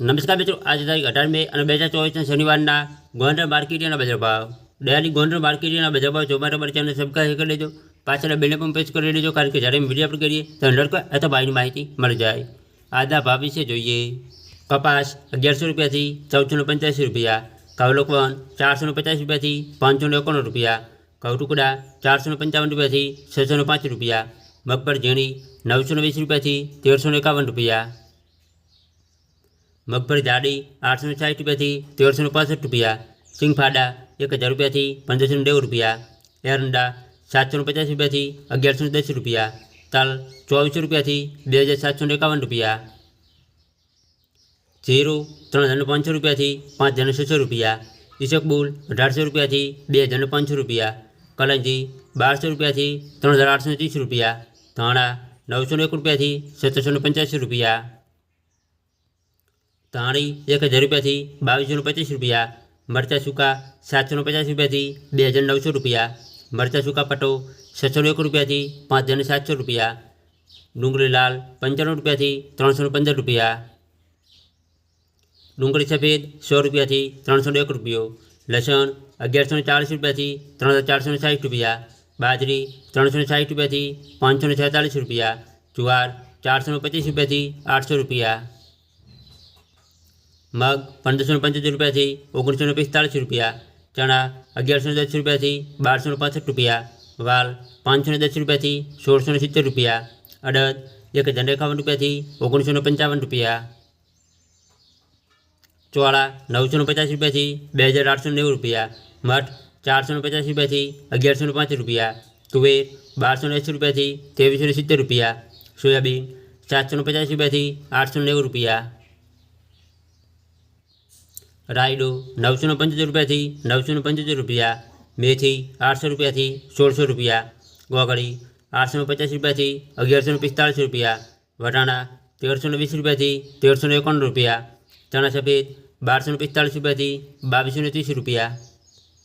નમસ્કાર મિત્રો આજે તારીખ અઢાર મે અને બે હજાર ચોવીસના શનિવારના ગોંડલ માર્કેટના બજાર ભાવ દયાની ગોંડલ માર્કેટના બજાર ભાવ ચોમાટા પર ચેનલ સબસ્ક્રાઈબ કરી લેજો પાછળ બેને પણ પેચ કરી લેજો કારણ કે જ્યારે વિડીયો અપલોડ કરીએ તો લડકો અથવા ભાઈની માહિતી મળી જાય આજના ભાવ વિશે જોઈએ કપાસ અગિયારસો રૂપિયાથી ચૌદસો પંચ્યાસી રૂપિયા કવલોકવન ચારસો પચાસ રૂપિયાથી પાંચસો એકોણ રૂપિયા કવટુકડા ચારસો પંચાવન રૂપિયાથી છસો પાંચ રૂપિયા મગપર ઝીણી નવસો વીસ રૂપિયાથી તેરસો એકાવન રૂપિયા મગફળી જાડી આઠસો સાઠ રૂપિયાથી તેરસો પાસઠ રૂપિયા, સિંગફાડા એક હજાર રૂપિયાથી પંદરસો નેવું રૂપિયા, એરંડા સાતસો પચાસ રૂપિયાથી અગિયારસો દસ રૂપિયા, તલ ચોવીસો રૂપિયાથી બે હજાર સાતસો એકાવન રૂપિયા, જીરું ત્રણ હજાર પાંચસો રૂપિયાથી પાંચ હજાર છસો રૂપિયા ઈસકબુલ અઢારસો રૂપિયાથી બે હજાર પાંચસો રૂપિયા, કલંજી બારસો રૂપિયાથી ત્રણ હજાર આઠસો ત્રીસ રૂપિયા, ધાણા નવસો એક રૂપિયાથી સત્તરસો પંચ્યાસી રૂપિયા ધાણી એક હજાર રૂપિયાથી બાવીસો પચીસ રૂપિયા મરચાં સૂકા સાતસો પચાસ રૂપિયાથી બે હજાર નવસો રૂપિયા મરચાં સૂકા પટો છસો એક રૂપિયાથી પાંચ હજાર સાતસો રૂપિયા ડુંગળી લાલ પંચાણું રૂપિયાથી ત્રણસો પંદર રૂપિયા ડુંગળી સફેદ સો રૂપિયાથી ત્રણસો એક રૂપિયો લસણ અગિયારસો ચાલીસ રૂપિયાથી ત્રણ હજાર ચારસો સાઠ રૂપિયા બાજરી ત્રણસો સાઠ રૂપિયાથી પાંચસો છેતાલીસ રૂપિયા જુવાર ચારસો પચીસ રૂપિયાથી આઠસો રૂપિયા મગ પંદરસો પંચોતેર રૂપિયાથી ઓગણીસો પિસ્તાળીસ રૂપિયા ચણા અગિયારસો દસ રૂપિયાથી બારસો પાસઠ રૂપિયા વાલ પાંચસો દસ રૂપિયાથી સોળસો સિત્તેર રૂપિયા અડદ એક હજાર એકાવન રૂપિયાથી ઓગણીસો પંચાવન રૂપિયા ચોળા નવસો પચાસ રૂપિયાથી બે હજાર આઠસો નેવું રૂપિયા મઠ ચારસો પચાસ રૂપિયાથી અગિયારસો પાંચ રૂપિયા તુવેર બારસો એંસી રૂપિયાથી ત્રેવીસો સિત્તેર રૂપિયા સોયાબીન સાતસો પચાસ રૂપિયાથી આઠસો નેવું રૂપિયા રાયડો નવસો પંચોતેર રૂપિયાથી નવસો પંચોતેર રૂપિયા, મેથી આઠસો રૂપિયાથી સોળસો રૂપિયા, ગોગળી આઠસો પચાસ રૂપિયાથી અગિયારસો પિસ્તાળીસ રૂપિયા, વટાણા તેરસો વીસ રૂપિયાથી તેરસો એકાણું રૂપિયા, ચણા સફેદ બારસો પિસ્તાળીસ રૂપિયાથી બાવીસો ત્રીસ રૂપિયા